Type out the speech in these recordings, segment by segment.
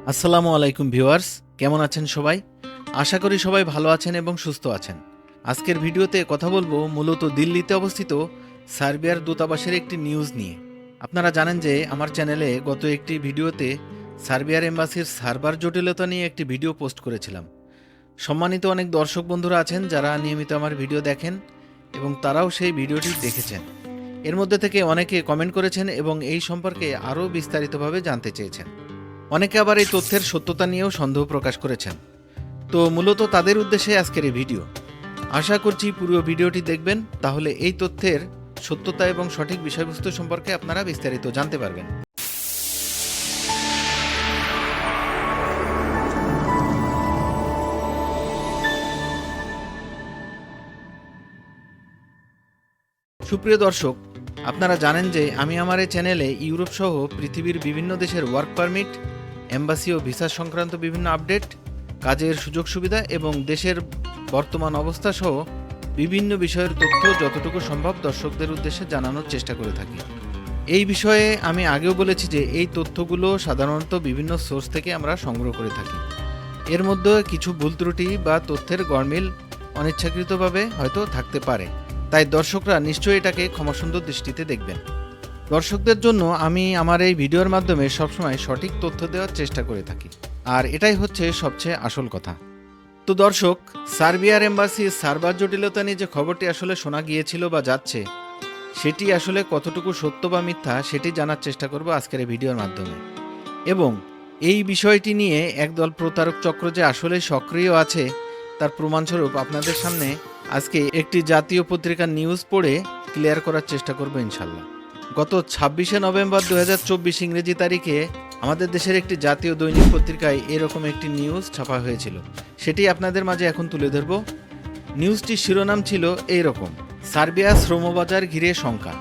আসসালামু আলাইকুম ভিউয়ার্স, কেমন আছেন সবাই? আশা করি সবাই ভালো আছেন এবং সুস্থ আছেন। আজকের ভিডিওতে কথা বলব মূলত দিল্লিতে অবস্থিত সার্বিয়ার দূতাবাসের একটি নিউজ নিয়ে। আপনারা জানেন যে আমার চ্যানেলে গত একটি ভিডিওতে সার্বিয়ার এম্বাসির সার্ভার জটিলতা নিয়ে একটি ভিডিও পোস্ট করেছিলাম। সম্মানিত অনেক দর্শক বন্ধুরা আছেন যারা নিয়মিত আমার ভিডিও দেখেন এবং তারাও সেই ভিডিওটি দেখেছেন। এর মধ্যে থেকে অনেকে কমেন্ট করেছেন এবং এই সম্পর্কে আরও বিস্তারিতভাবে জানতে চেয়েছেন। অনেকে আবার এই তথ্যের সত্যতা নিয়েও সন্দেহ প্রকাশ করেছেন। তো মূলত তাদের উদ্দেশ্যে আজকের এই ভিডিও। আশা করছি পুরো ভিডিওটি দেখবেন, তাহলে এই তথ্যের সত্যতা এবং সঠিক বিষয়বস্তু সম্পর্কে আপনারা বিস্তারিত জানতে পারবেন। সুপ্রিয় দর্শক, আপনারা জানেন যে আমি আমার এই চ্যানেলে ইউরোপ সহ পৃথিবীর বিভিন্ন দেশের ওয়ার্ক পারমিট এম্বাসি ও ভিসা সংক্রান্ত বিভিন্ন আপডেট, কাজের সুযোগ সুবিধা এবং দেশের বর্তমান অবস্থা সহ বিভিন্ন বিষয়ের তথ্য যতটুকু সম্ভব দর্শকদের উদ্দেশ্যে জানানোর চেষ্টা করে থাকি। এই বিষয়ে আমি আগেও বলেছি যে এই তথ্যগুলো সাধারণত বিভিন্ন সোর্স থেকে আমরা সংগ্রহ করে থাকি। এর মধ্যে কিছু ভুল ত্রুটি বা তথ্যের গরমিল অনিচ্ছাকৃতভাবে হয়তো থাকতে পারে। তাই দর্শকরা নিশ্চয়ই এটাকে ক্ষমাসুন্দর দৃষ্টিতে দেখবেন। দর্শকদের জন্য আমি আমার এই ভিডিওর মাধ্যমে সবসময় সঠিক তথ্য দেওয়ার চেষ্টা করে থাকি। আর এটাই হচ্ছে সবচেয়ে আসল কথা। তো দর্শক, সার্বিয়ার এম্বাসি সার্ভার জটিলতা নিয়ে যে খবরটি আসলে শোনা গিয়েছিল বা যাচ্ছে, সেটি আসলে কতটুকু সত্য বা মিথ্যা সেটি জানার চেষ্টা করব আজকের এই ভিডিওর মাধ্যমে। এবং এই বিষয়টি নিয়ে একদল প্রতারক চক্র যে আসলে সক্রিয় আছে, তার প্রমাণস্বরূপ আপনাদের সামনে আজকে একটি জাতীয় পত্রিকার নিউজ পড়ে ক্লিয়ার করার চেষ্টা করব ইনশাল্লাহ গত ছাব্বিশে নভেম্বর দু হাজার চব্বিশ ইংরেজি তারিখে আমাদের দেশের একটি জাতীয় দৈনিক পত্রিকায় এরকম একটি নিউজ ছাপা হয়েছিল। সেটি আপনাদের মাঝে এখন তুলে ধরব। নিউজটির শিরোনাম ছিল এইরকম, সার্বিয়া শ্রমবাজার ঘিরে শঙ্কা।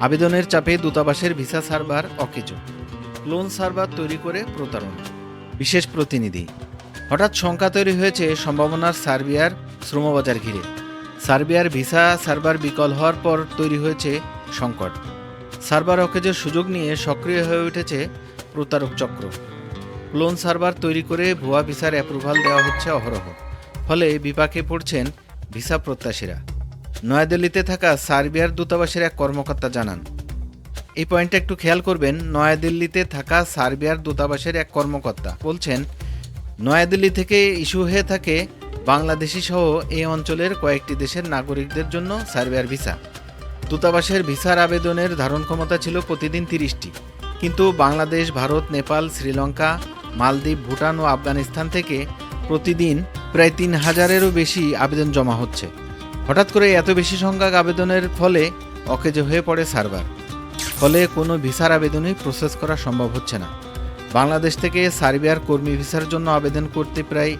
আবেদনের চাপে দূতাবাসের ভিসা সার্ভার অকেজো। লোন সার্ভার তৈরি করে প্রতারণা। বিশেষ প্রতিনিধি, হঠাৎ শঙ্কা তৈরি হয়েছে সম্ভাবনার সার্বিয়ার শ্রমবাজার ঘিরে। সার্বিয়ার ভিসা সার্ভার বিকল হওয়ার পর তৈরি হয়েছে সংকট। সার্ভার অকেজের সুযোগ নিয়ে সক্রিয় হয়ে উঠেছে প্রতারক চক্র। ক্লোন সার্ভার তৈরি করে ভুয়া ভিসার অ্যাপ্রুভাল দেওয়া হচ্ছে অহরহ। ফলে বিপাকে পড়ছেন ভিসা প্রত্যাশীরা। নয়াদিল্লিতে থাকা সার্বিয়ার দূতাবাসের এক কর্মকর্তা জানান, এই পয়েন্টটা একটু খেয়াল করবেন, নয়াদিল্লিতে থাকা সার্বিয়ার দূতাবাসের এক কর্মকর্তা বলছেন, নয়াদিল্লি থেকে ইস্যু হয়ে থাকে বাংলাদেশি সহ এই অঞ্চলের কয়েকটি দেশের নাগরিকদের জন্য সার্বিয়ার ভিসা। দূতাবাসের ভিসার আবেদনের ধারণ ক্ষমতা ছিল প্রতিদিন তিরিশটি। কিন্তু বাংলাদেশ, ভারত, নেপাল, শ্রীলঙ্কা, মালদ্বীপ, ভুটান ও আফগানিস্তান থেকে প্রতিদিন প্রায় তিন হাজারেরও বেশি আবেদন জমা হচ্ছে। হঠাৎ করে এত বেশি সংখ্যক আবেদনের ফলে অকেজ হয়ে পড়ে সার্ভার। ফলে কোনো ভিসার আবেদনই প্রসেস করা সম্ভব হচ্ছে না। বাংলাদেশ থেকে সার্বিয়ার কর্মী ভিসার জন্য আবেদন করতে প্রায়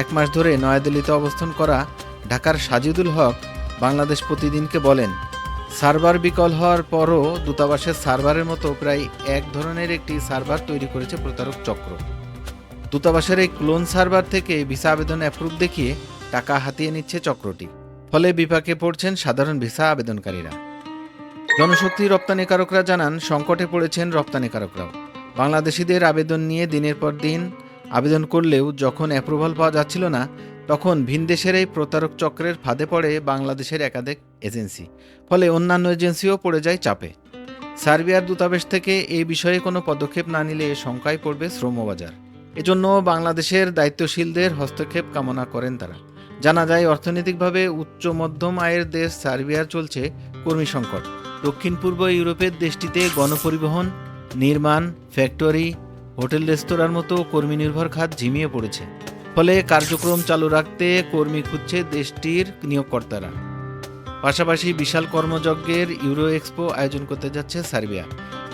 এক মাস ধরে নয়াদিল্লিতে অবস্থান করা ঢাকার সাজিদুল হক বাংলাদেশ প্রতিদিনকে বলেন সার্ভার বিকল হওয়ার পরও দূতাবাসের সার্ভারের মতো প্রায় এক ধরনের একটি সার্ভার তৈরি করেছে প্রতারক চক্র। দূতাবাসের এই ক্লোন সার্ভার থেকে ভিসা আবেদন অ্যাপ্রুভ দেখিয়ে টাকা হাতিয়ে নিচ্ছে চক্রটি। ফলে বিপাকে পড়ছেন সাধারণ ভিসা আবেদনকারীরা। জনশক্তি রপ্তানিকারকরা জানান, সংকটে পড়েছেন রপ্তানিকারকরাও বাংলাদেশিদের আবেদন নিয়ে দিনের পর দিন আবেদন করলেও যখন অ্যাপ্রুভাল পাওয়া যাচ্ছিল না তখন ভিনদেশের এই প্রতারক চক্রের ফাঁদে পড়ে বাংলাদেশের একাধিক এজেন্সি, ফলে অন্যান্য এজেন্সিও পড়ে যায় চাপে। সার্বিয়ার দূতাবাস থেকে এই বিষয়ে কোনো পদক্ষেপ না নিলে শঙ্কায় পড়বে শ্রমবাজার। এজন্য বাংলাদেশের দায়িত্বশীলদের হস্তক্ষেপ কামনা করেন তারা। জানা যায়, অর্থনৈতিকভাবে উচ্চ মধ্যম আয়ের দেশ সার্বিয়ার চলছে কর্মী সংকট। দক্ষিণ পূর্ব ইউরোপের দেশটিতে গণপরিবহন, নির্মাণ, ফ্যাক্টরি হোটেল রেস্তোরাঁর মতো কর্মী নির্ভর খাত ঝিমিয়ে পড়েছে। ফলে কার্যক্রম চালু রাখতে কর্মী খুঁজছে দেশটির নিয়োগকর্তারা। পাশাপাশি বিশাল কর্মযজ্ঞের ইউরো এক্সপো আয়োজন করতে যাচ্ছে সার্বিয়া।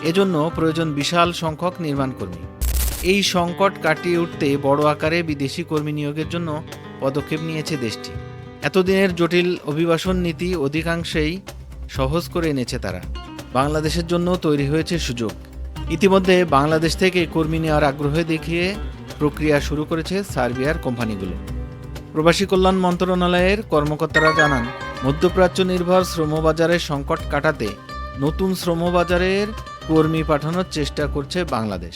এজন্য প্রয়োজন বিশাল সংখ্যক নির্মাণ কর্মী। এই সংকট কাটিয়ে উঠতে বড় আকারে বিদেশি কর্মী নিয়োগের জন্য পদক্ষেপ নিয়েছে দেশটি। এতদিনের জটিল অভিবাসন নীতি অধিকাংশেই সহজ করে এনেছে তারা। বাংলাদেশের জন্য তৈরি হয়েছে সুযোগ। ইতিমধ্যে বাংলাদেশ থেকে কর্মী নেওয়ার আগ্রহ দেখিয়ে প্রক্রিয়া শুরু করেছে সার্বিয়ার কোম্পানিগুলো। প্রবাসী কল্যাণ মন্ত্রণালয়ের কর্মকর্তারা জানান, মধ্যপ্রাচ্য নির্ভর শ্রমবাজারের সংকট কাটাতে নতুন শ্রমবাজারের কর্মী পাঠানোর চেষ্টা করছে বাংলাদেশ।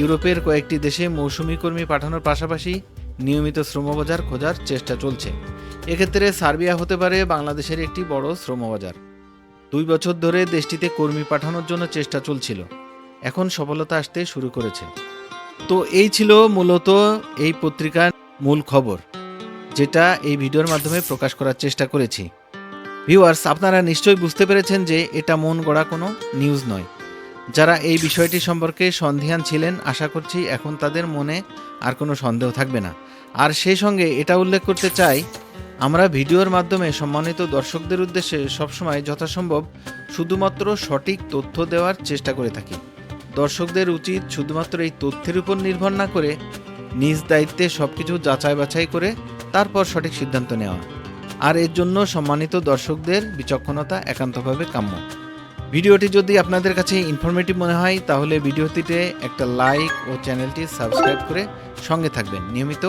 ইউরোপের কয়েকটি দেশে মৌসুমি কর্মী পাঠানোর পাশাপাশি নিয়মিত শ্রমবাজার খোঁজার চেষ্টা চলছে। এক্ষেত্রে সার্বিয়া হতে পারে বাংলাদেশের একটি বড় শ্রমবাজার। দুই বছর ধরে দেশটিতে কর্মী পাঠানোর জন্য চেষ্টা চলছিল। এখন সফলতা আসতে শুরু করেছে। তো এই ছিল মূলত এই পত্রিকার মূল খবর, যেটা এই ভিডিওর মাধ্যমে প্রকাশ করার চেষ্টা করেছি। ভিউয়ার্স, আপনারা নিশ্চয়ই বুঝতে পেরেছেন যে এটা মন গড়া কোনো নিউজ নয়। যারা এই বিষয়টি সম্পর্কে সন্ধিহান ছিলেন, আশা করছি এখন তাদের মনে আর কোনো সন্দেহ থাকবে না। আর সেই সঙ্গে এটা উল্লেখ করতে চাই, আমরা ভিডিওর মাধ্যমে সম্মানিত দর্শকদের উদ্দেশ্যে সবসময় যথাসম্ভব শুধুমাত্র সঠিক তথ্য দেওয়ার চেষ্টা করে থাকি। দর্শকদের উচিত শুধুমাত্র এই তথ্যের উপর নির্ভর না করে নিজ দায়িত্বে সব কিছু যাচাই বাছাই করে তারপর সঠিক সিদ্ধান্ত নেওয়া। আর এর জন্য সম্মানিত দর্শকদের বিচক্ষণতা একান্তভাবে কাম্য। ভিডিওটি যদি আপনাদের কাছে ইনফরমেটিভ মনে হয়, তাহলে ভিডিওটিতে একটা লাইক ও চ্যানেলটি সাবস্ক্রাইব করে সঙ্গে থাকবেন নিয়মিত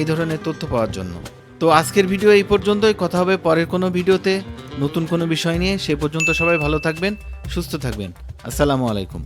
এই ধরনের তথ্য পাওয়ার জন্য। তো আজকের ভিডিও এই পর্যন্তই। কথা হবে পরের কোনো ভিডিওতে। নতুন কোনো বিষয় নিয়ে। সে পর্যন্ত সবাই ভালো থাকবেন, সুস্থ থাকবেন। আসসালামু আলাইকুম।